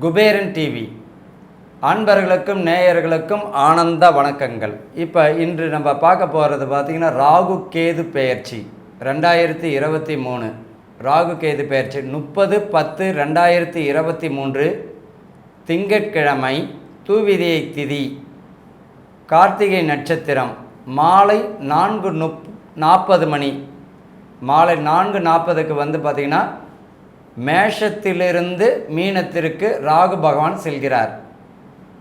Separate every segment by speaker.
Speaker 1: Kuberan TV அன்பர்களுக்கும் நேயர்களுக்கும் ஆனந்த வணக்கங்கள். இப்போ இன்று நம்ம பார்க்க போகிறது பார்த்திங்கன்னா ராகு கேது பெயர்ச்சி. ரெண்டாயிரத்தி இருபத்தி மூணு. ராகு கேது பெயர்ச்சி. முப்பது பத்து ரெண்டாயிரத்தி இருபத்தி மூன்று. திங்கட்கிழமை தூவிதியை திதி. கார்த்திகை நட்சத்திரம். மாலை நான்கு நுப் நாற்பது மணி. மாலை நான்கு நாற்பதுக்கு வந்து பார்த்திங்கன்னா மேஷத்திலிருந்து மீனத்திற்கு ராகு பகவான் செல்கிறார்.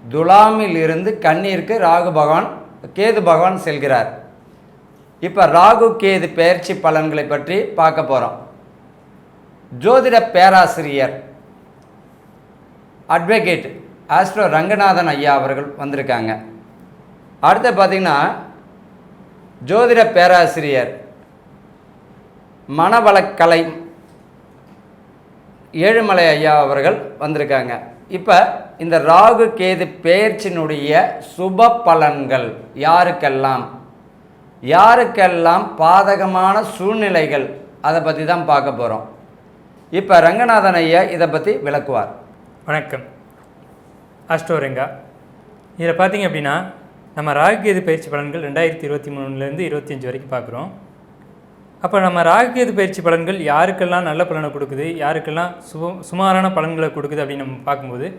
Speaker 1: துலாமில் இருந்து கண்ணீருக்கு ராகு பகவான் கேது பகவான் செல்கிறார். இப்போ ராகு கேது பெயர்ச்சி பலன்களை பற்றி பார்க்க போகிறோம் ஜோதிட பேராசிரியர் அட்வொகேட் ஆஸ்ட்ரோ ரங்கநாதன் ஐயா அவர்கள் வந்திருக்காங்க. அடுத்து பார்த்திங்கன்னா ஜோதிட பேராசிரியர் மனவளக்கலை ஏழுமலை ஐயா அவர்கள் வந்திருக்காங்க. இப்போ இந்த ராகு கேது பெயர்ச்சினுடைய சுப பலன்கள் யாருக்கெல்லாம்? யாருக்கெல்லாம் பாதகமான சூழ்நிலைகள்? அதை பற்றி தான் பார்க்க போகிறோம் இப்போ ரங்கநாதன் ஐயா இதை பற்றி விளக்குவார்.
Speaker 2: வணக்கம். அஷ்டோரங்கா. இதில் பார்த்தீங்க அப்படின்னா நம்ம ராகு கேது பயிற்சி பலன்கள் ரெண்டாயிரத்தி இருபத்தி மூணுலேருந்து இருபத்தஞ்சி வரைக்கும் பார்க்குறோம். அப்போ நம்ம ராகுகேது பயிற்சி பலன்கள் யாருக்கெல்லாம் நல்ல பலனை கொடுக்குது? யாருக்கெல்லாம் சு சுமாரான பலன்களை கொடுக்குது அப்படின்னு நம்ம பார்க்கும்போது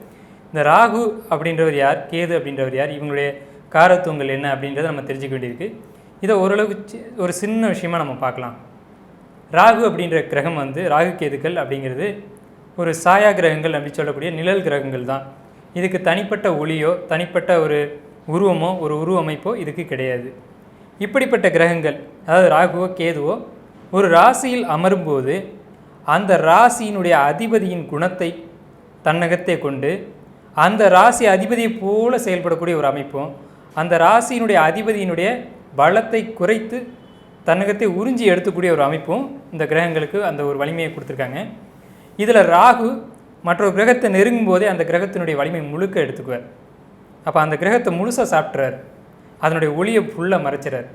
Speaker 2: இந்த ராகு அப்படின்றவர் யார்? கேது அப்படின்றவர் யார்? இவங்களுடைய காரத்துவங்கள் என்ன அப்படின்றத நம்ம தெரிஞ்சுக்க வேண்டியிருக்கு. இதை ஓரளவுக்கு சி- ஒரு சின்ன விஷயமாக நம்ம பார்க்கலாம். ராகு அப்படின்ற கிரகம் வந்து ராகு கேதுக்கள் அப்படிங்கிறது ஒரு சாயா கிரகங்கள் அப்படின்னு சொல்லக்கூடிய நிழல் கிரகங்கள் தான். இதுக்கு தனிப்பட்ட ஒளியோ தனிப்பட்ட ஒரு உருவமோ ஒரு உருவமைப்போ இதுக்கு கிடையாது. இப்படிப்பட்ட கிரகங்கள் அதாவது ராகுவோ கேதுவோ ஒரு ராசியில் அமரும்போது அந்த ராசியினுடைய அதிபதியின் குணத்தை தன்னகத்தே கொண்டு அந்த ராசி அதிபதியை போல செயல்படக்கூடிய ஒரு அமைப்பும் அந்த ராசியினுடைய அதிபதியினுடைய பலத்தை குறைத்து தன்னகத்தை உறிஞ்சி எடுத்துக்கூடிய ஒரு அமைப்பும் இந்த கிரகங்களுக்கு அந்த ஒரு வலிமையை கொடுத்துருக்காங்க. இதில் ராகு மற்றொரு கிரகத்தை நெருங்கும் போதே அந்த கிரகத்தினுடைய வலிமை முழுக்க எடுத்துக்குவார். அப்போ அந்த கிரகத்தை முழுசாக சாப்பிட்றார் அதனுடைய ஒளியை ஃபுல்லாக மறைச்சிறார்.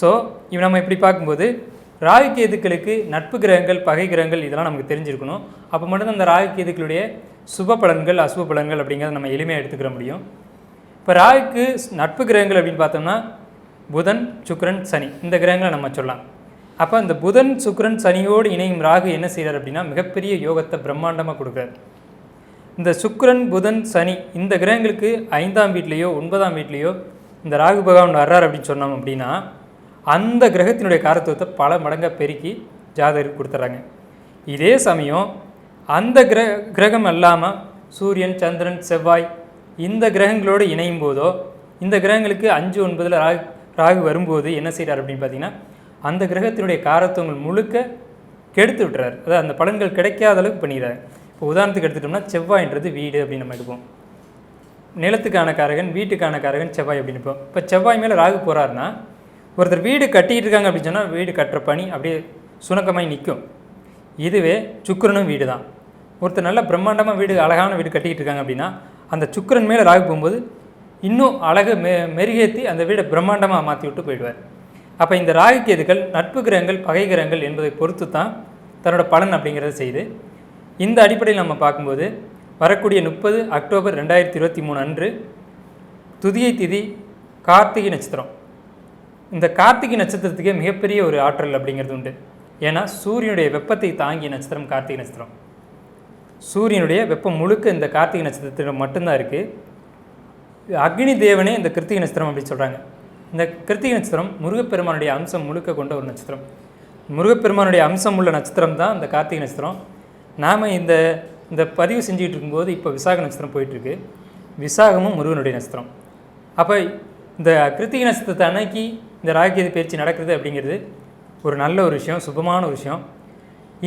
Speaker 2: ஸோ இவ நம்ம இப்படி பார்க்கும்போது ராகு கேதுக்களுக்கு நட்பு கிரகங்கள் பகை கிரகங்கள் இதெல்லாம் நமக்கு தெரிஞ்சிருக்கணும். அப்போ மட்டும்தான் அந்த ராகு கேதுக்களுடைய சுப பலன்கள் அசுப பலன்கள் அப்படிங்கிறத நம்ம எளிமையாக எடுத்துக்கிற முடியும். இப்போ ராகுக்கு நட்பு கிரகங்கள் அப்படின்னு பார்த்தோம்னா புதன் சுக்ரன் சனி. இந்த கிரகங்களை நம்ம சொல்லலாம். அப்போ இந்த புதன் சுக்ரன் சனியோடு இணையும் ராகு என்ன செய்கிறார் அப்படின்னா மிகப்பெரிய யோகத்தை பிரம்மாண்டமாக கொடுக்குறார். இந்த சுக்ரன் புதன் சனி இந்த கிரகங்களுக்கு ஐந்தாம் வீட்லேயோ ஒன்பதாம் வீட்லேயோ இந்த ராகு பகவான் வர்றார் அப்படின்னு சொன்னோம் அப்படின்னா அந்த கிரகத்தினுடைய காரத்துவத்தை பல மடங்காக பெருக்கி ஜாதகருக்கு கொடுத்துட்றாங்க இதே சமயம் அந்த கிர கிரகம் அல்லாமல் சூரியன் சந்திரன் செவ்வாய் இந்த கிரகங்களோடு இணையும் போதோ இந்த கிரகங்களுக்கு அஞ்சு ஒன்பதில் ராகு ராகு வரும்போது என்ன செய்கிறார் அப்படின்னு பார்த்தீங்கன்னா அந்த கிரகத்தினுடைய காரத்துவங்கள் முழுக்க கெடுத்து விட்டுறாரு. அதாவது அந்த பலன்கள் கிடைக்காத அளவுக்கு பண்ணிடுறாரு இப்போ உதாரணத்துக்கு எடுத்துட்டோம்னா செவ்வாய்ன்றது வீடு அப்படின்னு நம்ம எடுப்போம். நிலத்துக்கான காரகன் வீட்டுக்கான காரகன் செவ்வாய் அப்படின்னு இப்போ இப்போ செவ்வாய் மேலே ராகு போகிறாருன்னா ஒருத்தர் வீடு கட்டிக்கிட்டு இருக்காங்க அப்படின்னு சொன்னால் வீடு கட்டுற பணி அப்படியே சுணக்கமாய் நிற்கும் இதுவே சுக்கிரனும் வீடு தான் ஒருத்தர் நல்ல பிரம்மாண்டமாக வீடு அழகான வீடு கட்டிக்கிட்டு இருக்காங்க அப்படின்னா அந்த சுக்கரன் மேலே ராகு போகும்போது இன்னும் அழகு மெ மெருகேற்றி அந்த வீடை பிரம்மாண்டமாக மாற்றி விட்டு போயிடுவார். அப்போ இந்த ராகு நட்பு கிரகங்கள் பகை கிரகங்கள் என்பதை பொறுத்து தான் தன்னோட பலன் அப்படிங்கிறத செய்து இந்த அடிப்படையில் நம்ம பார்க்கும்போது வரக்கூடிய முப்பது அக்டோபர் ரெண்டாயிரத்தி இருபத்தி மூணு அன்று துதியை திதி கார்த்திகை நட்சத்திரம். இந்த கார்த்திகை நட்சத்திரத்துக்கே மிகப்பெரிய ஒரு ஆற்றல் அப்படிங்கிறது உண்டு. ஏன்னா சூரியனுடைய வெப்பத்தை தாங்கிய நட்சத்திரம் கார்த்திகை நட்சத்திரம். சூரியனுடைய வெப்பம் முழுக்க இந்த கார்த்திகை நட்சத்திரத்தில் மட்டும்தான் இருக்குது அக்னி தேவனே இந்த கிருத்திகை நட்சத்திரம் அப்படின்னு சொல்கிறாங்க இந்த கிருத்திகை நட்சத்திரம் முருகப்பெருமானுடைய அம்சம் முழுக்க கொண்ட ஒரு நட்சத்திரம். முருகப்பெருமானுடைய அம்சம் உள்ள நட்சத்திரம் தான் இந்த கார்த்திகை நட்சத்திரம். நாம் இந்த இந்த பதிவு செஞ்சுக்கிட்டு இருக்கும்போது இப்போ விசாக நட்சத்திரம் போயிட்டுருக்கு. விசாகமும் முருகனுடைய நட்சத்திரம். அப்போ இந்த கிருத்திகை நட்சத்திரத்தை அன்னைக்கு இந்த ராகியது பயிற்சி நடக்குது அப்படிங்கிறது ஒரு நல்ல ஒரு விஷயம் சுபமான ஒரு விஷயம்.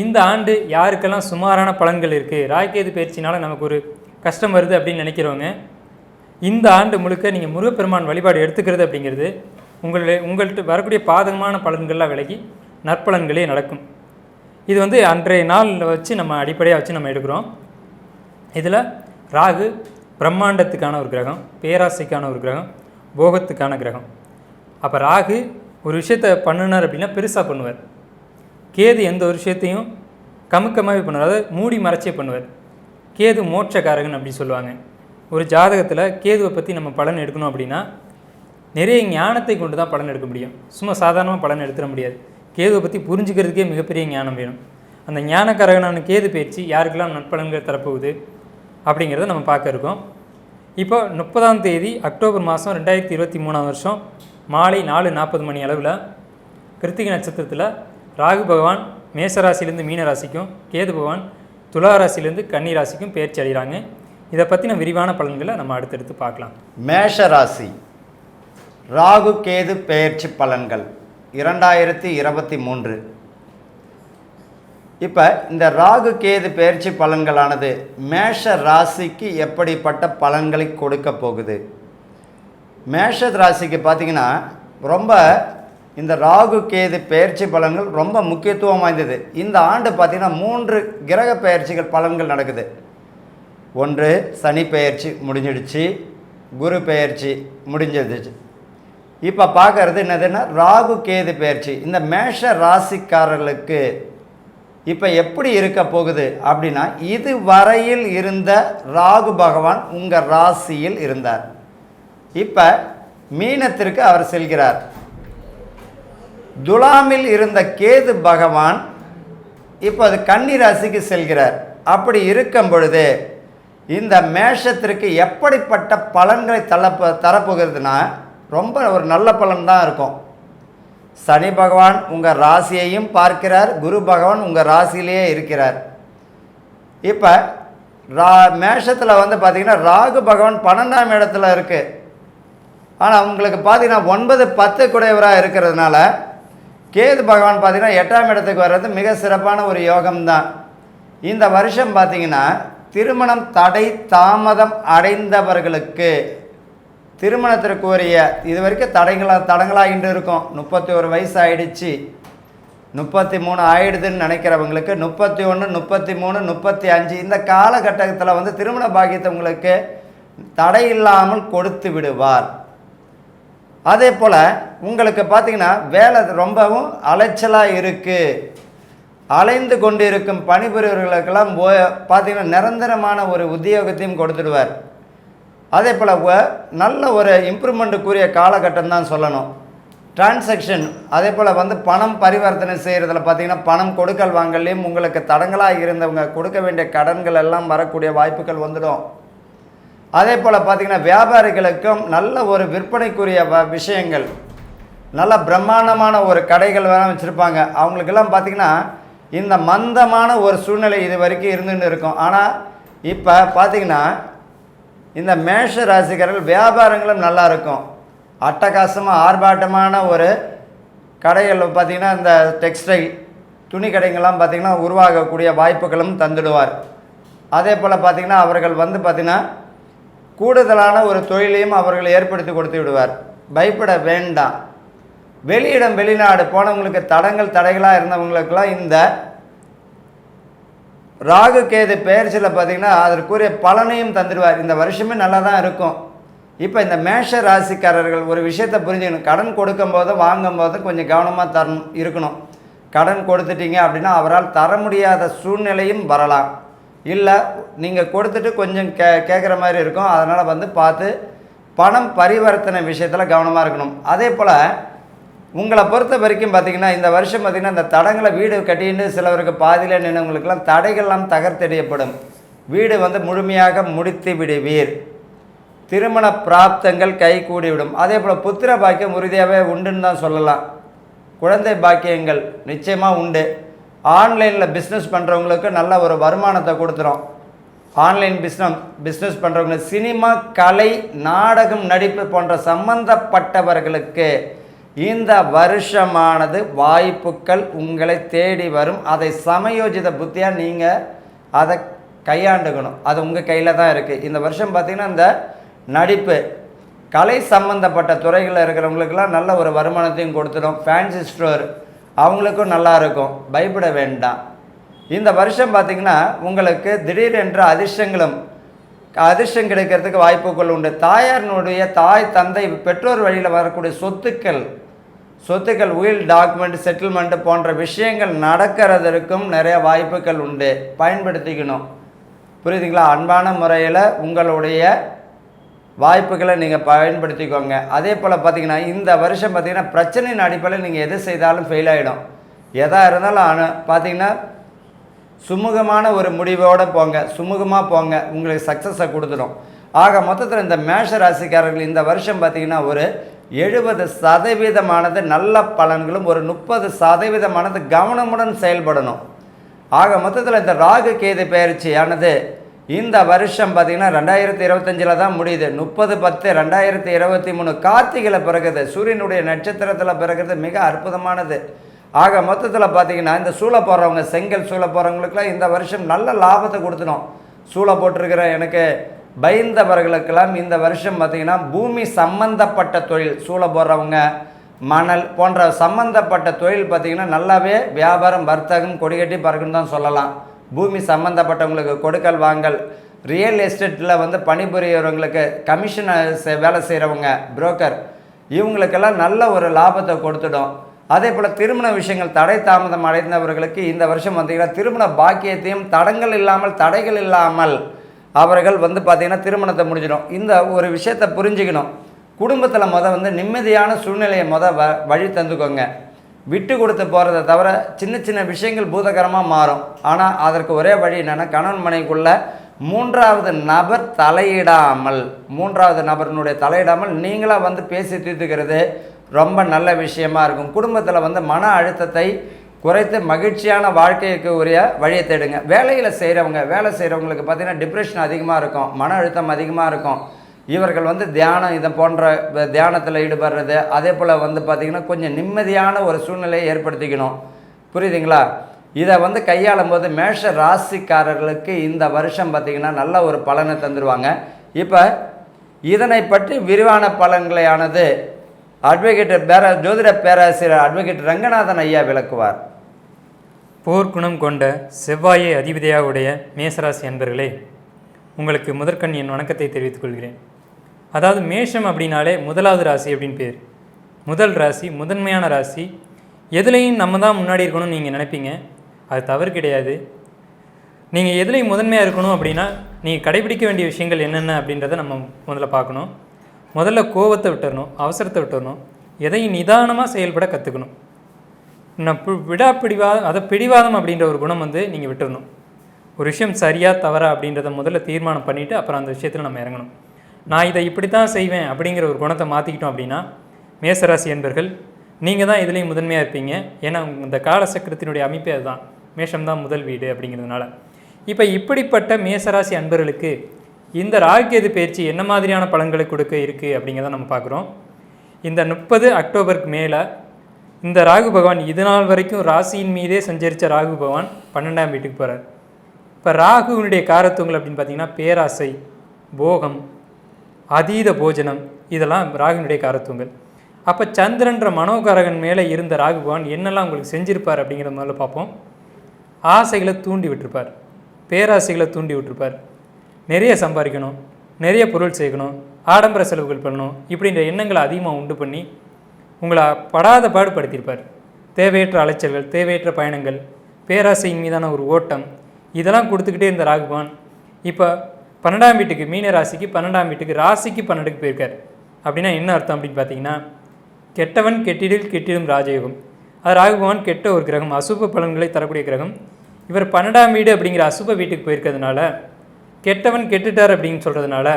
Speaker 2: இந்த ஆண்டு யாருக்கெல்லாம் சுமாரான பலன்கள் இருக்குது ராகியது பயிற்சினால் நமக்கு ஒரு கஷ்டம் வருது அப்படின்னு நினைக்கிறவங்க இந்த ஆண்டு முழுக்க நீங்கள் முருகப்பெருமான் வழிபாடு எடுத்துக்கிறது அப்படிங்கிறது உங்களுடைய உங்கள்கிட்ட வரக்கூடிய பாதகமான பலன்கள்லாம் விலகி நற்பலன்களே நடக்கும். இது வந்து அன்றைய நாளில் வச்சு நம்ம அடிப்படையாக வச்சு நம்ம எடுக்கிறோம். இதில் ராகு பிரம்மாண்டத்துக்கான ஒரு கிரகம் பேராசைக்கான ஒரு கிரகம் போகத்துக்கான கிரகம். அப்போ ராகு ஒரு விஷயத்த பண்ணினார் அப்படின்னா பெருசாக பண்ணுவார். கேது எந்த ஒரு விஷயத்தையும் கமுக்கமாகவே பண்ணுவார். அதாவது மூடி மறைச்சே பண்ணுவார். கேது மோட்சக்காரகன் அப்படி சொல்லுவாங்க. ஒரு ஜாதகத்தில் கேதுவை பற்றி நம்ம பலன் எடுக்கணும் அப்படின்னா நிறைய ஞானத்தை கொண்டு தான் பலன் எடுக்க முடியும். சும்மா சாதாரணமாக பலன் எடுத்துட முடியாது. கேதுவை பற்றி புரிஞ்சுக்கிறதுக்கே மிகப்பெரிய ஞானம் வேணும். அந்த ஞானக்காரகனான கேது பயிற்சி யாருக்கெல்லாம் நற்பலன்கள் தரப்போகுது அப்படிங்கிறத நம்ம பார்க்க இருக்கோம். இப்போ முப்பதாம் தேதி அக்டோபர் மாதம் ரெண்டாயிரத்தி இருபத்தி மூணாம் வருஷம் மாலை நாலு நாற்பது மணி அளவில் கிருத்திகை நட்சத்திரத்தில் ராகு பகவான் மேசராசிலேருந்து மீன ராசிக்கும் கேது பகவான் துலா ராசிலேருந்து கன்னி ராசிக்கும் பயிற்சி அடைகிறாங்க. இதை பற்றின விரிவான பலன்களை நம்ம அடுத்தடுத்து பார்க்கலாம்.
Speaker 1: மேஷ ராசி ராகு கேது பெயர்ச்சி பலன்கள் இரண்டாயிரத்தி இருபத்தி மூன்று. இப்போ இந்த ராகு கேது பெயர்ச்சி பலன்களானது மேஷ ராசிக்கு எப்படிப்பட்ட பலன்களை கொடுக்க போகுது? மேஷ ராசிக்கு பார்த்தீங்கன்னா ரொம்ப இந்த ராகு கேது பெயர்ச்சி பலன்கள் ரொம்ப முக்கியத்துவம் வாய்ந்தது. இந்த ஆண்டு பார்த்திங்கன்னா மூன்று கிரக பயிற்சிகள் பலன்கள் நடக்குது. ஒன்று சனி பெயர்ச்சி முடிஞ்சிடுச்சு. குரு பெயர்ச்சி முடிஞ்சிடுச்சு. இப்போ பார்க்கறது என்னதுன்னா ராகு கேது பெயர்ச்சி இந்த மேஷ ராசிக்காரர்களுக்கு இப்போ எப்படி இருக்க போகுது அப்படின்னா இது வரையில் இருந்த ராகு பகவான் உங்கள் ராசியில் இருந்தார். இப்போ மீனத்திற்கு அவர் செல்கிறார். துலாமில் இருந்த கேது பகவான் இப்போ அது கன்னி ராசிக்கு செல்கிறார். அப்படி இருக்கும் பொழுது இந்த மேஷத்திற்கு எப்படிப்பட்ட பலன்களை தள்ளப்ப தரப்போகிறதுனா ரொம்ப ஒரு நல்ல பலன் தான் இருக்கும். சனி பகவான் உங்கள் ராசியையும் பார்க்கிறார். குரு பகவான் உங்கள் ராசியிலேயே இருக்கிறார். இப்போ ரா மேஷத்தில் வந்து பார்த்திங்கன்னா ராகு பகவான் பன்னெண்டாம் இடத்துல இருக்குது ஆனால் உங்களுக்கு பார்த்தீங்கன்னா ஒன்பது பத்து குடையவராக இருக்கிறதுனால கேது பகவான் பார்த்தீங்கன்னா எட்டாம் இடத்துக்கு வர்றது மிக சிறப்பான ஒரு யோகம்தான். இந்த வருஷம் பார்த்தீங்கன்னா திருமணம் தடை தாமதம் அடைந்தவர்களுக்கு திருமணத்திற்கு உரிய இது வரைக்கும் தடைகளா தடங்களாகிட்டு இருக்கும். முப்பத்தி ஒரு வயசு ஆயிடுச்சு முப்பத்தி மூணு ஆயிடுதுன்னு நினைக்கிறவங்களுக்கு முப்பத்தி ஒன்று முப்பத்தி மூணு முப்பத்தி அஞ்சு இந்த காலகட்டத்தில் வந்து திருமண பாக்கியத்தை உங்களுக்கு தடை இல்லாமல் கொடுத்து விடுவார். அதே போல் உங்களுக்கு பார்த்தீங்கன்னா வேலை ரொம்பவும் அலைச்சலாக இருக்குது அலைந்து கொண்டு இருக்கும் பணிபுரியவர்களுக்கெல்லாம் ஓ பார்த்தீங்கன்னா நிரந்தரமான ஒரு உத்தியோகத்தையும் கொடுத்துடுவார். அதே போல் நல்ல ஒரு இம்ப்ரூவ்மெண்ட்டுக்குரிய காலகட்டம் தான் சொல்லணும். டிரான்சக்ஷன் அதே போல் வந்து பணம் பரிவர்த்தனை செய்கிறதுல பார்த்தீங்கன்னா பணம் கொடுக்கல் வாங்கலையும் உங்களுக்கு தடங்களாக இருந்தவங்க கொடுக்க வேண்டிய கடன்கள் எல்லாம் வரக்கூடிய வாய்ப்புகள் வந்துடும். அதே போல் பார்த்தீங்கன்னா வியாபாரிகளுக்கும் நல்ல ஒரு விற்பனைக்குரிய வ விஷயங்கள். நல்ல பிரம்மாண்டமான ஒரு கடைகள் வேணால் வச்சுருப்பாங்க. அவங்களுக்கெல்லாம் பார்த்தீங்கன்னா இந்த மந்தமான ஒரு சூழ்நிலை இது வரைக்கும் இருந்துன்னு இருக்கும். ஆனால் இப்போ பார்த்தீங்கன்னா இந்த மேஷ ராசிக்காரர்கள் வியாபாரங்களும் நல்லா இருக்கும். அட்டகாசமாக ஆர்ப்பாட்டமான ஒரு கடைகள் பார்த்திங்கன்னா இந்த டெக்ஸ்டைல் துணி கடைங்கள்லாம் பார்த்திங்கன்னா உருவாகக்கூடிய வாய்ப்புகளும் தந்துடுவார். அதே போல் பார்த்திங்கன்னா அவர்கள் வந்து பார்த்திங்கன்னா கூடுதலான ஒரு தொழிலையும் அவர்கள் ஏற்படுத்தி கொடுத்து விடுவார். பயப்பட வேண்டாம். வெளியிடம் வெளிநாடு போனவங்களுக்கு தடங்கள் தடைகளாக இருந்தவங்களுக்கெல்லாம் இந்த ராகு கேது பெயர்ச்சியில் பார்த்தீங்கன்னா அதற்குரிய பலனையும் தந்துடுவார். இந்த வருஷமே நல்லா தான் இருக்கும். இப்போ இந்த மேஷ ராசிக்காரர்கள் ஒரு விஷயத்தை புரிஞ்சுக்கணும். கடன் கொடுக்கும் போது வாங்கும்போது கொஞ்சம் கவனமாக தரணும் இருக்கணும். கடன் கொடுத்துட்டீங்க அப்படின்னா அவரால் தர முடியாத சூழ்நிலையும் வரலாம். இல்லை நீங்கள் கொடுத்துட்டு கொஞ்சம் கே கேட்குற மாதிரி இருக்கும். அதனால் வந்து பார்த்து பணம் பரிவர்த்தனை விஷயத்தில் கவனமாக இருக்கணும். அதே போல் உங்களை பொறுத்த வரைக்கும் பார்த்தீங்கன்னா இந்த வருஷம் பார்த்திங்கன்னா இந்த தடங்களை வீடு கட்டின்னு சிலவருக்கு பாதியில் நின்றவங்களுக்கெல்லாம் தடைகள்லாம் தகர்த்தெறியப்படும் வீடு வந்து முழுமையாக முடித்து விடுவீர். திருமண பிராப்தங்கள் கை கூடிவிடும் அதே போல் புத்திர பாக்கியம் உறுதியாகவே உண்டுன்னு தான் சொல்லலாம். குழந்தை பாக்கியங்கள் நிச்சயமாக உண்டு. ஆன்லைனில் பிஸ்னஸ் பண்ணுறவங்களுக்கு நல்ல ஒரு வருமானத்தை கொடுத்துரும். ஆன்லைன் பிஸ்னம் பிஸ்னஸ் பண்ணுறவங்க சினிமா கலை நாடகம் நடிப்பு போன்ற சம்பந்தப்பட்டவர்களுக்கு இந்த வருஷமானது வாய்ப்புகள் உங்களை தேடி வரும். அதை சமயோஜித புத்தியாக நீங்கள் அதை கையாண்டுக்கணும். அது உங்கள் கையில் தான் இருக்குது இந்த வருஷம் பார்த்திங்கன்னா இந்த நடிப்பு கலை சம்பந்தப்பட்ட துறைகளில் இருக்கிறவங்களுக்கெல்லாம் நல்ல ஒரு வருமானத்தையும் கொடுத்துடும் ஃபேன்சி ஸ்டோர் அவங்களுக்கும் நல்லா இருக்கும் பயப்பட வேண்டாம். இந்த வருஷம் பார்த்திங்கன்னா உங்களுக்கு திடீரென்ற அதிர்ஷ்டங்களும் அதிர்ஷ்டம் கிடைக்கிறதுக்கு வாய்ப்புகள் உண்டு. தாயாரினுடைய தாய் தந்தை பெற்றோர் வழியில் வரக்கூடிய சொத்துக்கள் சொத்துக்கள் உயில் டாக்குமெண்ட் செட்டில்மெண்ட் போன்ற விஷயங்கள் நடக்கிறதற்கும் நிறைய வாய்ப்புகள் உண்டு. பயன்படுத்திக்கணும். புரியுதுங்களா? அன்பான முறையில் உங்களுடைய வாய்ப்புகளை நீங்கள் பயன்படுத்திக்கோங்க. அதே போல் பார்த்தீங்கன்னா இந்த வருஷம் பார்த்தீங்கன்னா பிரச்சனையின் அடிப்படையில் நீங்கள் எது செய்தாலும் ஃபெயில் ஆகிடும் எதாக இருந்தாலும் அனு பார்த்தீங்கன்னா சுமூகமான ஒரு முடிவோடு போங்க. சுமூகமாக போங்க. உங்களுக்கு சக்ஸஸை கொடுத்துடும். ஆக மொத்தத்தில் இந்த மேஷ ராசிக்காரர்கள் இந்த வருஷம் பார்த்தீங்கன்னா ஒரு எழுபது சதவீதமானது நல்ல பலன்களும் ஒரு முப்பது சதவீதமானது கவனமுடன் செயல்படணும். ஆக மொத்தத்தில் இந்த ராகு கேது பயிற்சியானது இந்த வருஷம் பார்த்தீங்கன்னா ரெண்டாயிரத்தி இருபத்தஞ்சில் தான் முடியுது. முப்பது பத்து ரெண்டாயிரத்தி இருபத்தி மூணு கார்த்திகையில் பிறகுது. சூரியனுடைய நட்சத்திரத்தில் பிறகுது. மிக அற்புதமானது. ஆக மொத்தத்தில் பார்த்தீங்கன்னா இந்த சூளை போடுறவங்க செங்கல் சூளை போகிறவங்களுக்குலாம் இந்த வருஷம் நல்ல லாபத்தை கொடுத்துடும். சூளை போட்டிருக்கிற எனக்கு பயந்தவர்களுக்கெல்லாம் இந்த வருஷம் பார்த்தீங்கன்னா பூமி சம்பந்தப்பட்ட தொழில் சூளை போடுறவங்க மணல் போன்ற சம்பந்தப்பட்ட தொழில் பார்த்தீங்கன்னா நல்லாவே வியாபாரம் வர்த்தகம் கொடிகட்டி பறக்குன்னு தான் சொல்லலாம். பூமி சம்மந்தப்பட்டவங்களுக்கு கொடுக்கல் வாங்கல். ரியல் எஸ்டேட்டில் வந்து பணிபுரியவங்களுக்கு கமிஷன் வேலை செய்கிறவங்க புரோக்கர் இவங்களுக்கெல்லாம் நல்ல ஒரு லாபத்தை கொடுத்துடும். அதே போல் திருமண விஷயங்கள் தடை தாமதம் அடைந்தவர்களுக்கு இந்த வருஷம் பார்த்திங்கன்னா திருமண பாக்கியத்தையும் தடங்கள் இல்லாமல் தடைகள் இல்லாமல் அவர்கள் வந்து பார்த்திங்கன்னா திருமணத்தை முடிஞ்சிடும். இந்த ஒரு விஷயத்தை புரிஞ்சுக்கணும். குடும்பத்தில் மொதல் வந்து நிம்மதியான சூழ்நிலையை மொதல் வ வழி தந்துக்கோங்க. விட்டு கொடுத்து போகிறத தவிர சின்ன சின்ன விஷயங்கள் பூதகரமாக மாறும். ஆனால் அதற்கு ஒரே வழி என்னென்னா கணவன் மனைக்குள்ள மூன்றாவது நபர் தலையிடாமல் மூன்றாவது நபரினுடைய தலையிடாமல் நீங்களாக வந்து பேசி தீர்த்துக்கிறது ரொம்ப நல்ல விஷயமா இருக்கும். குடும்பத்தில் வந்து மன அழுத்தத்தை குறைத்து மகிழ்ச்சியான வாழ்க்கைக்கு உரிய வழியை தேடுங்க. வேலையில் செய்கிறவங்க வேலை செய்கிறவங்களுக்கு பார்த்தீங்கன்னா டிப்ரெஷன் அதிகமாக இருக்கும் மன அழுத்தம் அதிகமாக இருக்கும். இவர்கள் வந்து தியானம் இதை போன்ற தியானத்தில் ஈடுபடுறது அதே போல் வந்து பார்த்திங்கன்னா கொஞ்சம் நிம்மதியான ஒரு சூழ்நிலையை ஏற்படுத்திக்கணும். புரியுதுங்களா? இதை வந்து கையாளும் போது மேஷ ராசிக்காரர்களுக்கு இந்த வருஷம் பார்த்திங்கன்னா நல்ல ஒரு பலனை தந்துடுவாங்க இப்போ இதனை பற்றி விரிவான பலன்களையானது அட்வொகேட் பேர ஜோதிட பேராசிரியர் அட்வொகேட் ரங்கநாதன் ஐயா விளக்குவார்.
Speaker 2: போர்க்குணம் கொண்ட செவ்வாயை அதிபதியாக உடைய மேசராசி அன்பர்களே உங்களுக்கு முதற்கண் என் வணக்கத்தை தெரிவித்துக் கொள்கிறேன். அதாவது மேஷம் அப்படின்னாலே முதலாவது ராசி அப்படின்னு பேர். முதல் ராசி முதன்மையான ராசி. எதுலேயும் நம்ம தான் முன்னாடி இருக்கணும்னு நீங்கள் நினைப்பீங்க. அது தவறு கிடையாது. நீங்கள் எதுலேயும் முதன்மையாக இருக்கணும் அப்படின்னா நீங்கள் கடைபிடிக்க வேண்டிய விஷயங்கள் என்னென்ன அப்படின்றத நம்ம முதல்ல பார்க்கணும். முதல்ல கோவத்தை விட்டுறணும் அவசரத்தை விட்டுறணும். எதையும் நிதானமாக செயல்பட கற்றுக்கணும் நான் விடா பிடிவாதம் அதை பிடிவாதம் அப்படின்ற ஒரு குணம் வந்து நீங்கள் விட்டுறணும். ஒரு விஷயம் சரியாக தவறா அப்படின்றத முதல்ல தீர்மானம் பண்ணிவிட்டு அப்புறம் அந்த விஷயத்தில் நம்ம இறங்கணும். நான் இதை இப்படி தான் செய்வேன் அப்படிங்கிற ஒரு குணத்தை மாற்றிக்கிட்டோம் அப்படின்னா மேசராசி என்பர்கள் நீங்கள் தான் இதுலேயும் முதன்மையாக இருப்பீங்க. ஏன்னா இந்த காலசக்கரத்தினுடைய அமைப்பே அதுதான். மேஷம் தான் முதல் வீடு அப்படிங்கிறதுனால. இப்போ இப்படிப்பட்ட மேசராசி அன்பர்களுக்கு இந்த ராகுகேது பயிற்சி என்ன மாதிரியான பலன்களை கொடுக்க இருக்குது அப்படிங்கிறத நம்ம பார்க்குறோம். இந்த முப்பது அக்டோபருக்கு மேலே இந்த ராகு பகவான் இது நாள் வரைக்கும் ராசியின் மீதே சஞ்சரித்த ராகு பகவான் பன்னெண்டாம் வீட்டுக்கு போகிறார் இப்போ ராகுவினுடைய காரத்துவங்கள் அப்படின்னு பார்த்தீங்கன்னா பேராசை போகம் அதீத போஜனம் இதெல்லாம் ராகுனுடைய காரத்துவங்கள். அப்போ சந்திரன்ற மனோகாரகன் மேலே இருந்த ராகு பகவான் என்னெல்லாம் உங்களுக்கு செஞ்சிருப்பார் அப்படிங்கிற முதல்ல பார்ப்போம். ஆசைகளை தூண்டி விட்டுருப்பார். பேராசைகளை தூண்டி விட்டுருப்பார். நிறைய சம்பாதிக்கணும் நிறைய பொருள் சேர்க்கணும் ஆடம்பர செலவுகள் பண்ணணும் இப்படின்ற எண்ணங்களை அதிகமாக உண்டு பண்ணி உங்களை படாத பாடுபடுத்தியிருப்பார். தேவையற்ற அலைச்சல்கள் தேவையற்ற பயணங்கள் பேராசையின் மீதான ஒரு ஓட்டம் இதெல்லாம் கொடுத்துக்கிட்டே இருந்த ராகுபான் இப்போ பன்னெண்டாம் வீட்டுக்கு மீன ராசிக்கு பன்னெண்டாம் வீட்டுக்கு ராசிக்கு பன்னெண்டுக்கு போயிருக்கார். அப்படின்னா என்ன அர்த்தம் அப்படின்னு பார்த்தீங்கன்னா கெட்டவன் கெட்டிடில் கெட்டிடும் ராஜயோகம். அது ராகுபகவான் கெட்ட ஒரு கிரகம் அசுப பலன்களை தரக்கூடிய கிரகம். இவர் பன்னெண்டாம் வீடு அப்படிங்கிற அசுப வீட்டுக்கு போயிருக்கிறதுனால கெட்டவன் கெட்டுட்டார் அப்படின்னு சொல்கிறதுனால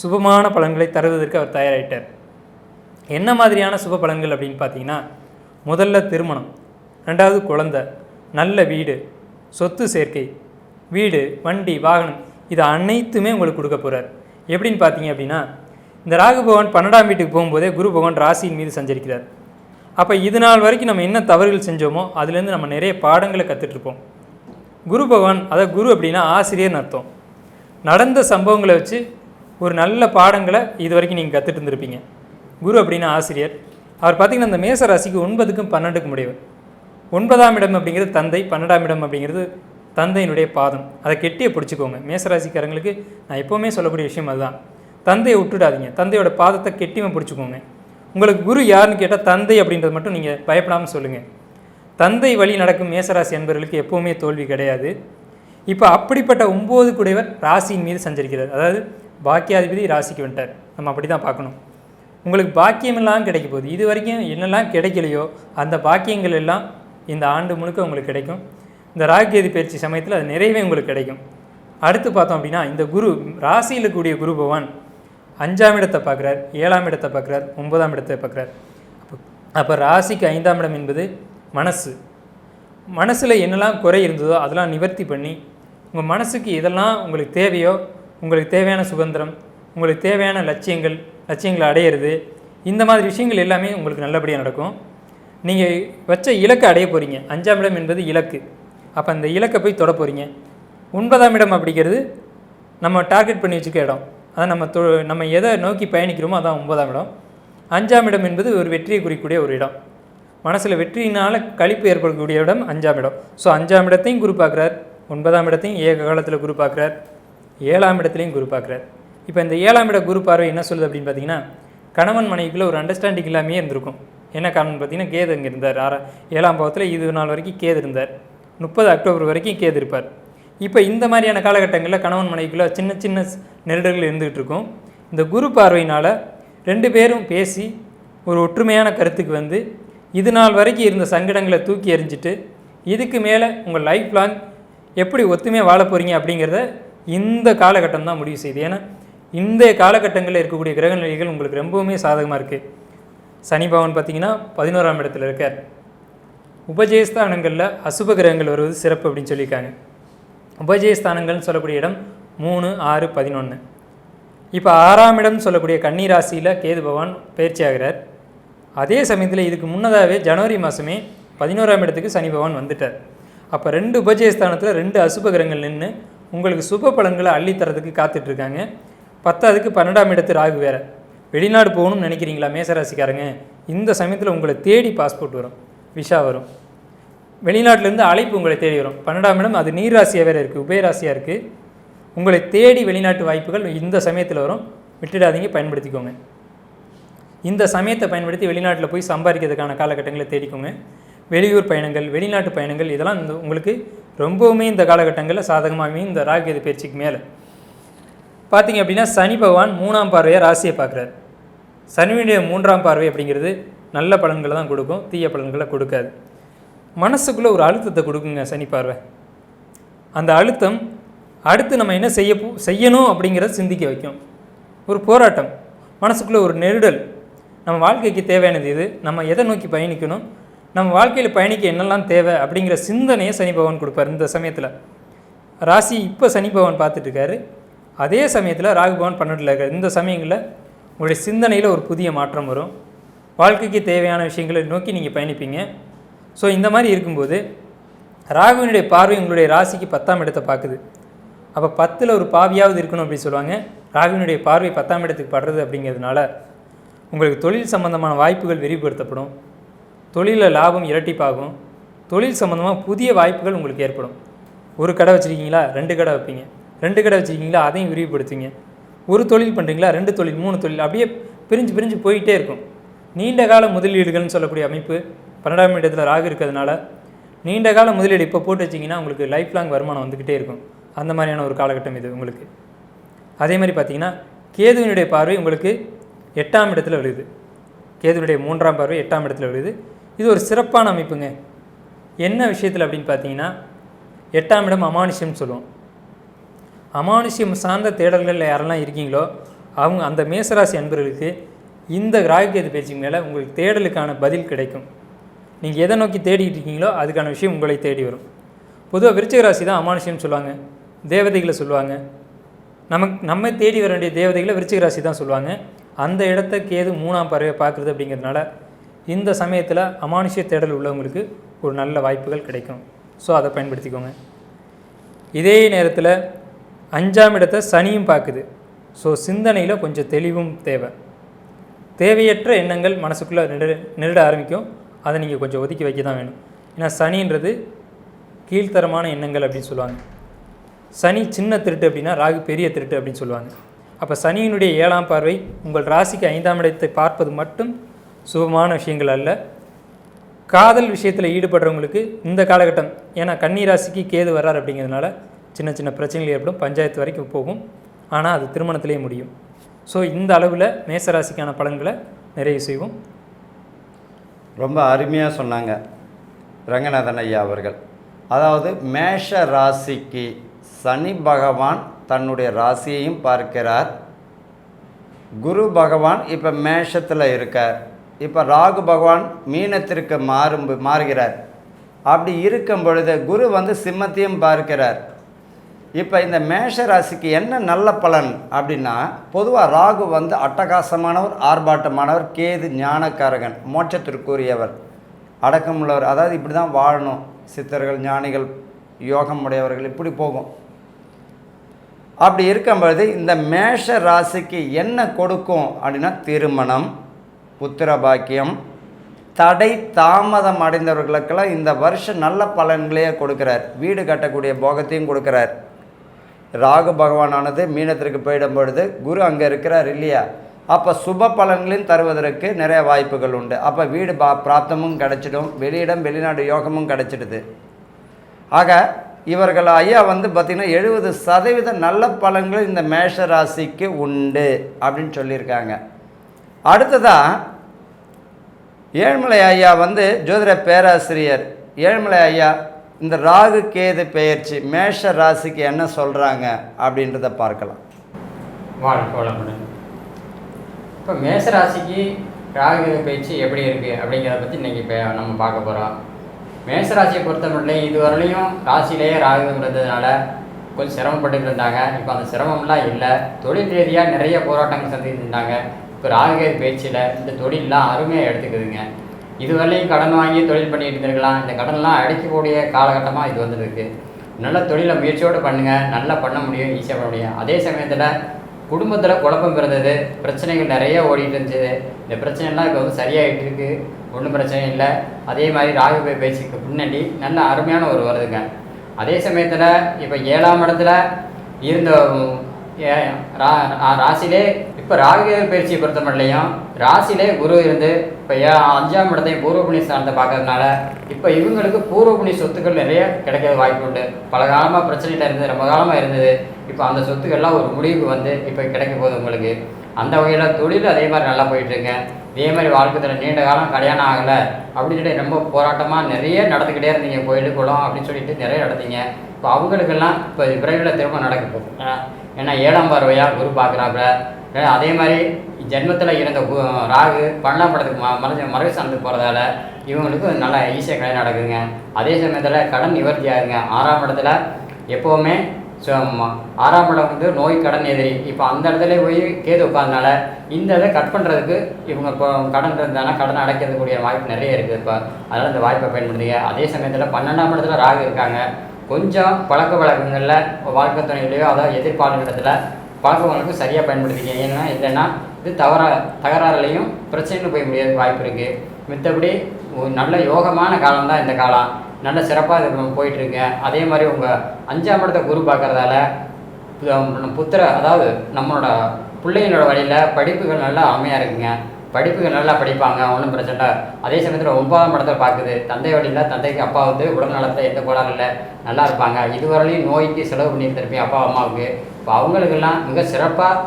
Speaker 2: சுபமான பலன்களை தருவதற்கு அவர் தயாராகிட்டார் என்ன மாதிரியான சுப பலன்கள் அப்படின்னு பார்த்தீங்கன்னா முதல்ல திருமணம் ரெண்டாவது குழந்த நல்ல வீடு சொத்து சேர்க்கை வீடு வண்டி வாகனம் இது அனைத்துமே உங்களுக்கு கொடுக்க போகிறார் எப்படின்னு பார்த்தீங்க அப்படின்னா இந்த ராகு பகவான் பன்னெண்டாம் வீட்டுக்கு போகும்போதே குரு பகவான் ராசியின் மீது சஞ்சரிக்கிறார். அப்போ இது நாள் வரைக்கும் நம்ம என்ன தவறுகள் செஞ்சோமோ அதுலேருந்து நம்ம நிறைய பாடங்களை கற்றுட்ருப்போம் குரு பகவான் அதாவது குரு அப்படின்னா ஆசிரியர்னு அர்த்தம். நடந்த சம்பவங்களை வச்சு ஒரு நல்ல பாடங்களை இது வரைக்கும் நீங்கள் கற்றுட்டு இருந்திருப்பீங்க. குரு அப்படின்னா ஆசிரியர். அவர் பார்த்தீங்கன்னா இந்த மேச ராசிக்கு ஒன்பதுக்கும் பன்னெண்டுக்கும் உடையவர். ஒன்பதாம் இடம் அப்படிங்கிறது தந்தை பன்னெண்டாம் இடம் அப்படிங்கிறது தந்தையினுடைய பாதம். அதை கெட்டியை பிடிச்சிக்கோங்க. மேசராசிக்காரங்களுக்கு நான் எப்போவுமே சொல்லக்கூடிய விஷயம் அதுதான். தந்தையை விட்டுடாதீங்க. தந்தையோட பாதத்தை கெட்டியமாக பிடிச்சிக்கோங்க. உங்களுக்கு குரு யாருன்னு கேட்டால் தந்தை அப்படின்றது மட்டும் நீங்கள் பயப்படாமல் சொல்லுங்கள் தந்தை வழி நடக்கும் மேசராசி என்பவர்களுக்கு எப்போவுமே தோல்வி கிடையாது. இப்போ அப்படிப்பட்ட ஒம்பது குடைவர் ராசியின் மீது சஞ்சரிக்கிறார். அதாவது பாக்கியாதிபதி ராசிக்கு வந்துட்டார். நம்ம அப்படி தான் பார்க்கணும். உங்களுக்கு பாக்கியமெல்லாம் கிடைக்க போகுது. இது வரைக்கும் என்னெல்லாம் கிடைக்கலையோ அந்த பாக்கியங்கள் எல்லாம் இந்த ஆண்டு முழுக்க உங்களுக்கு கிடைக்கும். இந்த ராகுகேது பயிற்சி சமயத்தில் அது நிறைவே உங்களுக்கு கிடைக்கும். அடுத்து பார்த்தோம் அப்படின்னா இந்த குரு ராசியில் கூடிய குரு பகவான் அஞ்சாம் இடத்தை பார்க்குறார் ஏழாம் இடத்தை பார்க்குறார் ஒன்பதாம் இடத்தை பார்க்குறார். அப்போ அப்போ ராசிக்கு ஐந்தாம் இடம் என்பது மனசு. மனசில் என்னெல்லாம் குறை இருந்ததோ அதெல்லாம் நிவர்த்தி பண்ணி உங்கள் மனசுக்கு இதெல்லாம் உங்களுக்கு தேவையோ உங்களுக்கு தேவையான சுதந்திரம் உங்களுக்கு தேவையான லட்சியங்கள் லட்சியங்களை அடையிறது இந்த மாதிரி விஷயங்கள் எல்லாமே உங்களுக்கு நல்லபடியாக நடக்கும். நீங்கள் வச்ச இலக்கை அடைய போகிறீங்க அஞ்சாம் இடம் என்பது இலக்கு. அப்போ அந்த இலக்கை போய் தொட போகிறீங்க ஒன்பதாம் இடம் அப்படிங்கிறது நம்ம டார்கெட் பண்ணி வச்சுக்க இடம். அதான் நம்ம தொ நம்ம எதை நோக்கி பயணிக்கிறோமோ அதான் ஒன்பதாம் இடம். அஞ்சாம் இடம் என்பது ஒரு வெற்றியை குறிக்கக்கூடிய ஒரு இடம். மனசில் வெற்றியினால் கழிப்பு ஏற்படக்கூடிய இடம் அஞ்சாம் இடம். ஸோ அஞ்சாம் இடத்தையும் குறிப்பாக்குறார் ஒன்பதாம் இடத்தையும் ஏக காலத்தில் குறிப்பாக்குறார் ஏழாம் இடத்துலையும் குறிப்பாக்குறார் பார்க்குறார். இப்போ இந்த ஏழாம் இட குரு பார்வை என்ன சொல்லுது அப்படின்னு பார்த்தீங்கன்னா கணவன் மனைவிக்குள்ளே ஒரு அண்டர்ஸ்டாண்டிங் இல்லாமையே இருந்திருக்கும். என்ன காரணம்னு பார்த்தீங்கன்னா கேது அங்கே இருந்தார். ஆறா ஏழாம் பாவத்தில் இது நாள் வரைக்கும் கேது இருந்தார். முப்பது அக்டோபர் வரைக்கும் கேது இருப்பார் இப்போ இந்த மாதிரியான காலகட்டங்களில் கணவன் மனைவிக்குள்ள சின்ன சின்ன நெருடல்கள் இருந்துகிட்டு இருக்கும். இந்த குரு பார்வையினால் ரெண்டு பேரும் பேசி ஒரு ஒற்றுமையான கருத்துக்கு வந்து இது நாள் வரைக்கும் இருந்த சங்கடங்களை தூக்கி எறிஞ்சிட்டு இதுக்கு மேலே உங்கள் லைஃப் லாங் எப்படி ஒத்துமையாக வாழ போகிறீங்க அப்படிங்கிறத இந்த காலகட்டம் தான் முடிவு செய்யுது. ஏன்னா இந்த காலகட்டங்களில் இருக்கக்கூடிய கிரக நிலைகள் உங்களுக்கு ரொம்பவுமே சாதகமாக இருக்குது சனி பவன் பார்த்திங்கன்னா பதினோராம் இடத்துல இருக்கார். உபஜயஸ்தானங்களில் அசுப கிரகங்கள் வருவது சிறப்பு அப்படின்னு சொல்லியிருக்காங்க. உபஜயஸ்தானங்கள்னு சொல்லக்கூடிய இடம் மூணு ஆறு பதினொன்று இப்போ ஆறாம் இடம் சொல்லக்கூடிய கன்னி ராசியில் கேது பகவான் பயிற்சி ஆகிறார். அதே சமயத்தில் இதுக்கு முன்னதாகவே ஜனவரி மாதமே பதினோராம் இடத்துக்கு சனி பகவான் வந்துட்டார். அப்போ ரெண்டு உபஜயஸ்தானத்தில் ரெண்டு அசுப கிரகங்கள் நின்று உங்களுக்கு சுப பலன்களை அள்ளித்தரதுக்கு காத்துட்ருக்காங்க. பத்தாவதுக்கு பன்னெண்டாம் இடத்து ராகு வேற. வெளிநாடு போகணும்னு நினைக்கிறீங்களா? மேசராசிக்காரங்க. இந்த சமயத்தில் உங்களை தேடி பாஸ்போர்ட் வரும். விஷா வரும். வெளிநாட்டிலேருந்து அழைப்பு உங்களை தேடி வரும். பன்னெண்டாம் இடம் அது நீர் ராசியாக வேறு இருக்குது உபயராசியாக இருக்குது உங்களை தேடி வெளிநாட்டு வாய்ப்புகள் இந்த சமயத்தில் வரும். விட்டுடாதீங்க பயன்படுத்திக்கோங்க. இந்த சமயத்தை பயன்படுத்தி வெளிநாட்டில் போய் சம்பாதிக்கிறதுக்கான காலகட்டங்களை தேடிக்கோங்க. வெளியூர் பயணங்கள் வெளிநாட்டு பயணங்கள் இதெல்லாம் இந்த உங்களுக்கு ரொம்பவுமே இந்த காலகட்டங்களில் சாதகமாகவே இந்த ராகுகேது பயிற்சிக்கு மேலே. பார்த்தீங்க அப்படின்னா சனி பகவான் மூணாம் பார்வையாக ராசியை பார்க்குறாரு. சனியுடைய மூன்றாம் பார்வை அப்படிங்கிறது நல்ல பலன்களை தான் கொடுக்கும் தீய பலன்களை கொடுக்காது. மனசுக்குள்ளே ஒரு அழுத்தத்தை கொடுக்குங்க சனி பார்வை. அந்த அழுத்தம் அடுத்து நம்ம என்ன செய்ய செய்யணும் அப்படிங்கிறத சிந்திக்க வைக்கும். ஒரு போராட்டம் மனசுக்குள்ளே ஒரு நெருடல். நம்ம வாழ்க்கைக்கு தேவையானது இது நம்ம எதை நோக்கி பயணிக்கணும்? நம்ம வாழ்க்கையில் பயணிக்க என்னெல்லாம் தேவை? அப்படிங்கிற சிந்தனையை சனி பகவான் கொடுப்பார் இந்த சமயத்தில். ராசி இப்போ சனி பகவான் பார்த்துட்ருக்காரு அதே சமயத்தில் ராகு பகவான் பன்னெண்டில் இருக்கார். இந்த சமயங்களில் உங்களுடைய சிந்தனையில் ஒரு புதிய மாற்றம் வரும். வாழ்க்கைக்கு தேவையான விஷயங்களை நோக்கி நீங்கள் பயணிப்பீங்க. ஸோ இந்த மாதிரி இருக்கும்போது ராகுவினுடைய பார்வை உங்களுடைய ராசிக்கு பத்தாம் இடத்தை பார்க்குது. அப்போ பத்தில் ஒரு பாவியாவது இருக்கணும் அப்படின்னு சொல்லுவாங்க. ராகுவினுடைய பார்வை பத்தாம் இடத்துக்கு படுறது அப்படிங்கிறதுனால உங்களுக்கு தொழில் சம்பந்தமான வாய்ப்புகள் விரிவுபடுத்தப்படும். தொழிலில் லாபம் இரட்டிப்பாகும். தொழில் சம்மந்தமாக புதிய வாய்ப்புகள் உங்களுக்கு ஏற்படும். ஒரு கடை வச்சுருக்கீங்களா? ரெண்டு கடை வைப்பீங்க. ரெண்டு கடை வச்சுருக்கீங்களா? அதையும் விரிவுபடுத்துவீங்க. ஒரு தொழில் பண்ணுறீங்களா ரெண்டு தொழில் மூணு தொழில் அப்படியே பிரிஞ்சு பிரிஞ்சு போயிட்டே இருக்கும். நீண்ட கால முதலீடுகள்னு சொல்லக்கூடிய அமைப்பு பன்னெண்டாம் இடத்துல ராகு இருக்கிறதுனால நீண்ட கால முதலீடு இப்போ போட்டு வச்சிங்கன்னா உங்களுக்கு லைஃப் லாங் வருமானம் வந்துக்கிட்டே இருக்கும். அந்த மாதிரியான ஒரு காலகட்டம் இது உங்களுக்கு. அதே மாதிரி பார்த்தீங்கன்னா கேதுவினுடைய பார்வை உங்களுக்கு எட்டாம் இடத்துல விழுது கேதுவினுடைய மூன்றாம் பார்வை எட்டாம் இடத்துல விழுது இது ஒரு சிறப்பான அமைப்புங்க. என்ன விஷயத்தில் அப்படின்னு பார்த்தீங்கன்னா எட்டாம் இடம் அமானுஷ்யம்னு சொல்லுவோம். அமானுஷ்யம் சார்ந்த தேடல்களில் யாரெல்லாம் இருக்கீங்களோ அவங்க அந்த மேசராசி அன்பர்களுக்கு இந்த ராகுகேது பேச்சு மேலே உங்களுக்கு தேடலுக்கான பதில் கிடைக்கும். நீங்கள் எதை நோக்கி தேடிக்கிட்டு இருக்கீங்களோ அதுக்கான விஷயம் உங்களை தேடி வரும். பொதுவாக விருச்சிக ராசி தான் அமானுஷ்யம்னு சொல்லுவாங்க. தேவதைகளை சொல்லுவாங்க. நமக்கு நம்ம தேடி வர வேண்டிய தேவதைகளை விருச்சிக ராசி தான் சொல்லுவாங்க. அந்த இடத்த கேது மூணாம் பறவை பார்க்குறது அப்படிங்கிறதுனால இந்த சமயத்தில் அமானுஷ்ய தேடல் உள்ளவங்களுக்கு ஒரு நல்ல வாய்ப்புகள் கிடைக்கும். ஸோ அதை பயன்படுத்திக்கோங்க. இதே நேரத்தில் அஞ்சாம் இடத்தை சனியும் பார்க்குது. ஸோ சிந்தனையில் கொஞ்சம் தெளிவும் தேவை. தேவையற்ற எண்ணங்கள் மனசுக்குள்ளே நெருட நெருட ஆரம்பிக்கும். அதை நீங்கள் கொஞ்சம் ஒதுக்கி வைக்க தான் வேணும். ஏன்னா சனின்றது கீழ்த்தரமான எண்ணங்கள் அப்படின்னு சொல்லுவாங்க. சனி சின்ன திருட்டு அப்படின்னா ராகு பெரிய திருட்டு அப்படின்னு சொல்லுவாங்க. அப்போ சனியினுடைய ஏழாம் பார்வை உங்கள் ராசிக்கு ஐந்தாம் இடத்தை பார்ப்பது மட்டும் சுபமான விஷயங்கள் அல்ல. காதல் விஷயத்தில் ஈடுபடுறவங்களுக்கு இந்த காலகட்டம் ஏன்னா கன்னி ராசிக்கு கேது வர்றார் அப்படிங்கிறதுனால சின்ன சின்ன பிரச்சனைகள் ஏற்படும். பஞ்சாயத்து வரைக்கும் போகும். ஆனால் அது திருமணத்திலே முடியும். ஸோ இந்த அளவில் மேசராசிக்கான பலன்களை நிறைவு செய்வோம்.
Speaker 1: ரொம்ப அருமையாக சொன்னாங்க. ரங்கநாதன் ஐயா அவர்கள். அதாவது மேஷ ராசிக்கு சனி பகவான் தன்னுடைய ராசியையும் பார்க்கிறார். குரு பகவான் இப்போ மேஷத்தில் இருக்கார். இப்போ ராகு பகவான் மீனத்திற்கு மாறும் மாறுகிறார். அப்படி இருக்கும் பொழுது குரு வந்து சிம்மத்தையும் பார்க்கிறார். இப்போ இந்த மேஷ ராசிக்கு என்ன நல்ல பலன் அப்படின்னா பொதுவாக ராகு வந்து அட்டகாசமானவர் ஆர்ப்பாட்டமானவர் கேது ஞானக்காரகன் மோட்சத்திற்குரியவர் அடக்கமுள்ளவர். அதாவது இப்படி தான் வாழணும். சித்தர்கள் ஞானிகள் யோகம் உடையவர்கள் இப்படி போகும். அப்படி இருக்கும்பொழுது இந்த மேஷ ராசிக்கு என்ன கொடுக்கும் அப்படின்னா திருமணம் புத்திர பாக்கியம் தடை தாமதம் அடைந்தவர்களுக்கெல்லாம் இந்த வருஷம் நல்ல பலன்களையே கொடுக்குறார். வீடு கட்டக்கூடிய போகத்தையும் கொடுக்குறார். ராகு பகவானானது மீனத்திற்கு போயிடும் பொழுது குரு அங்கே இருக்கிறார் இல்லையா? அப்போ சுப பலன்களையும் தருவதற்கு நிறைய வாய்ப்புகள் உண்டு. அப்போ வீடு பா பிராப்தமும் கிடைச்சிடும். வெளியிடம் வெளிநாடு யோகமும் கிடைச்சிடுது. ஆக இவர்கள் ஐயா வந்து பார்த்திங்கன்னா எழுபது சதவீத நல்ல பலன்கள் இந்த மேஷ ராசிக்கு உண்டு அப்படின்னு சொல்லியிருக்காங்க. அடுத்ததாக ஏழ்மலை ஐயா வந்து ஜோதிட பேராசிரியர். ஏழ்மலை ஐயா இந்த ராகு கேது பெயர்ச்சி மேஷ ராசிக்கு என்ன சொல்கிறாங்க அப்படின்றத பார்க்கலாம்.
Speaker 3: வாழ்க்கை வளமுடன். இப்போ மேசராசிக்கு ராகு பயிற்சி எப்படி இருக்குது அப்படிங்கிறத பற்றி இன்றைக்கி இப்போ நம்ம பார்க்க போகிறோம் மேசராசியை பொறுத்த மட்டும் இதுவரையிலையும் ராசியிலேயே ராகு இருந்ததுனால கொஞ்சம் சிரமப்பட்டு இருந்தாங்க. இப்போ அந்த சிரமம்லாம் இல்லை. தொழில் ரீதியாக நிறைய போராட்டங்கள் சந்தித்து இருந்தாங்க. இப்போ ராகுகேது பயிற்சியில் இந்த தொழிலெலாம் அருமையாக எடுத்துக்குதுங்க. இதுவரையும் கடன் வாங்கி தொழில் பண்ணிட்டு இருந்திருக்கலாம். இந்த கடன்லாம் அடைக்கக்கூடிய காலகட்டமாக இது வந்துருக்கு. நல்ல தொழிலை முயற்சியோடு பண்ணுங்கள் நல்லா பண்ண முடியும் ஈஸியாக பண்ண முடியும். அதே சமயத்தில் குடும்பத்தில் குழப்பம் பிறந்தது. பிரச்சனைகள் நிறைய ஓடிட்டு இருந்துச்சு. இந்த பிரச்சனைலாம் இப்போ வந்து சரியாயிட்டு இருக்கு. ஒன்றும் பிரச்சனை இல்லை. அதே மாதிரி ராகுபை பேச்சுக்கு பின்னாடி நல்ல அருமையான ஒரு வருதுங்க. அதே சமயத்தில் இப்போ ஏழாம் இடத்துல இருந்த ரா- ராசிலே இப்போ ராகுகேது பயிற்சியை பொறுத்த மட்டும் ராசியிலே குரு இருந்து இப்போ அஞ்சாம் இடத்தையும் பூர்வ புண்ணிய பார்க்கறதுனால இப்போ இவங்களுக்கு பூர்வ புண்ணிய சொத்துக்கள் நிறைய கிடைக்க வாய்ப்பு உண்டு. பல காலமாக பிரச்சனையில் இருந்தது ரொம்ப காலமாக இருந்தது. இப்போ அந்த சொத்துக்கள்லாம் ஒரு முடிவுக்கு வந்து இப்போ கிடைக்க போகுது உங்களுக்கு. அந்த வகையில் தொழில் அதே மாதிரி நல்லா போயிட்டுருங்க. இதே மாதிரி வாழ்க்கையில் நீண்ட காலம் கல்யாணம் ஆகலை அப்படின்னு சொல்லி ரொம்ப போராட்டமாக நிறைய நடந்துக்கிட்டே இருந்தீங்க. கோயிலு குளம் அப்படின்னு சொல்லிட்டு நிறைய நடந்தீங்க. இப்போ அவங்களுக்கெல்லாம் இப்போ விரைவில் திரும்ப நடக்க போகுது. ஏன்னா- ஏன்னா ஏழாம் பார்வையாக குரு பார்க்குறாப்புல. அதே மாதிரி ஜென்மத்தில் இருந்த ராகு பன்னெண்டாம் படத்துக்கு ம மறைஞ்ச மறைவு சார்ந்து போகிறதால இவங்களுக்கு நல்லா ஈஸியாக கல்யாணம் நடக்குதுங்க. அதே சமயத்தில் கடன் நிவர்த்தி ஆகுங்க. ஆறாம் இடத்துல எப்போவுமே ஸோ ஆறாம் இடம் வந்து நோய் கடன் எதிரி. இப்போ அந்த இடத்துல போய் கேது உட்காந்தனால இந்த இதை கட் பண்ணுறதுக்கு இவங்க இப்போ கடன் இருந்தாங்கன்னா கடன் அடைக்கிறதுக்கூடிய வாய்ப்பு நிறைய இருக்குது இப்போ. அதனால் இந்த வாய்ப்பை பயன்படுத்துங்க. அதே சமயத்தில் பன்னெண்டாம் இடத்துல ராகு இருக்காங்க. கொஞ்சம் பழக்க வழக்கங்களில் வாழ்க்கை துணையிலையோ அதாவது எதிர்ப்பாளர்களிடத்துல இடத்துல வழக்கம் சரியாக பயன்படுத்திக்க ஏன்னா இல்லைன்னா இது தவறா தகராறுலையும் பிரச்சனைன்னு போய் முடியாத வாய்ப்பு இருக்குது மித்தபடி நல்ல யோகமான காலம் தான் இந்த காலம். நல்ல சிறப்பாக இது போயிட்டுருங்க அதே மாதிரி உங்கள் அஞ்சாம் இடத்த குரு பார்க்குறதால புத்திர அதாவது நம்மளோட பிள்ளைங்களோட வழியில் படிப்புகள் நல்லா அமையாக இருக்குங்க. படிப்புகள் நல்லா படிப்பாங்க ஒன்றும் பிரச்சனை இல்லை. அதே சமயத்தில் ஒன்பதாம் இடத்த பார்க்குது. தந்தை வழியில் தந்தைக்கு அப்பா வந்து உடல் நலத்தில் எந்த கோளாறு இல்லை. நல்லா இருப்பாங்க. இதுவரையிலையும் நோய்க்கு செலவு பண்ணி திருப்பி அப்பா அம்மாவுக்கு. இப்போ அவங்களுக்கெல்லாம் மிக சிறப்பாக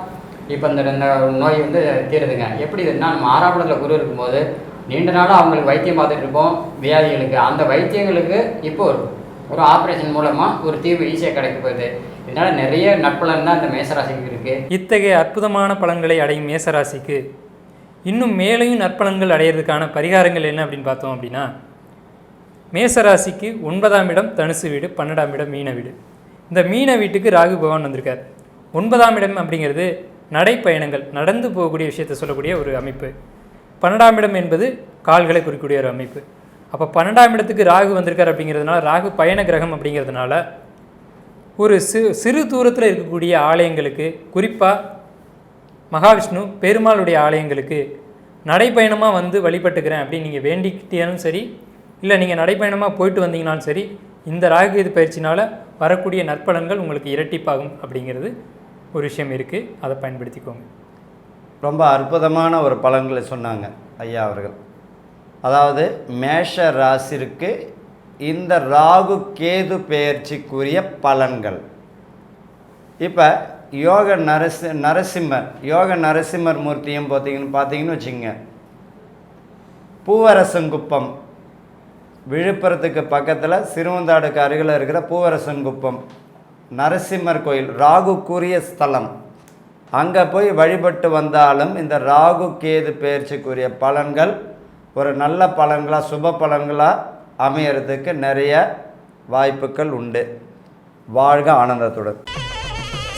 Speaker 3: இப்போ இந்த இந்த நோய் வந்து தீருதுங்க. எப்படி இதுன்னா நம்ம ஆறாம் இடத்துல குரு இருக்கும்போது நீண்ட நாளாக அவங்களுக்கு வைத்தியம் பார்த்துட்டு இருப்போம் வியாதிகளுக்கு. அந்த வைத்தியங்களுக்கு இப்போ ஒரு ஒரு ஆப்ரேஷன் மூலமாக ஒரு தீர்வு ஈஸியாக கிடைக்க போகுது. இதனால் நிறைய நட்பலன் தான் இந்த மேசராசிக்கு இருக்குது
Speaker 2: இத்தகைய அற்புதமான பலன்களை அடையும் மேசராசிக்கு இன்னும் மேலையும் நற்பலன்கள் அடையிறதுக்கான பரிகாரங்கள் என்ன அப்படின்னு பார்த்தோம் அப்படின்னா மேசராசிக்கு ஒன்பதாம் இடம் தனுசு வீடு பன்னெண்டாம் இடம் மீன வீடு. இந்த மீன வீட்டுக்கு ராகு பகவான் வந்திருக்கார். ஒன்பதாம் இடம் அப்படிங்கிறது நடைப்பயணங்கள் நடந்து போகக்கூடிய விஷயத்தை சொல்லக்கூடிய ஒரு அமைப்பு. பன்னெண்டாம் இடம் என்பது கால்களை குறிக்கக்கூடிய ஒரு அமைப்பு. அப்போ பன்னெண்டாம் இடத்துக்கு ராகு வந்திருக்கார் அப்படிங்கிறதுனால ராகு பயண கிரகம் அப்படிங்கிறதுனால ஒரு சிறு சிறு தூரத்தில் இருக்கக்கூடிய ஆலயங்களுக்கு குறிப்பாக மகாவிஷ்ணு பெருமாளுடைய ஆலயங்களுக்கு நடைப்பயணமாக வந்து வழிபட்டுக்கிறேன் அப்படின்னு நீங்கள் வேண்டிக்கிட்டாலும் சரி இல்லை நீங்கள் நடைப்பயணமாக போயிட்டு வந்தீங்கனாலும் சரி இந்த ராகுகேது பயிற்சினால் வரக்கூடிய நற்பலன்கள் உங்களுக்கு இரட்டிப்பாகும் அப்படிங்கிறது ஒரு விஷயம் இருக்குது அதை பயன்படுத்திக்கோங்க.
Speaker 1: ரொம்ப அற்புதமான ஒரு பலன்களை சொன்னாங்க ஐயா அவர்கள். அதாவது மேஷ ராசிற்கு இந்த ராகு கேது பெயர்ச்சிக்குரிய பலன்கள். இப்போ யோக நரசி நரசிம்மர் யோக நரசிம்மர் மூர்த்தியும் பார்த்தீங்கன்னு பார்த்தீங்கன்னு வச்சுங்க பூவரசங்குப்பம். விழுப்புரத்துக்கு பக்கத்தில் சிறுவந்தாடுக்கு அருகில் இருக்கிற பூவரசன்குப்பம் நரசிம்மர் கோயில் ராகுக்குரிய ஸ்தலம். அங்கே போய் வழிபட்டு வந்தாலும் இந்த ராகு கேது பெயர்ச்சிக்குரிய பலன்கள் ஒரு நல்ல பலன்களாக சுப பலன்களாக அமையறதுக்கு நிறைய வாய்ப்புகள் உண்டு. வாழ்க ஆனந்தத்துடன்.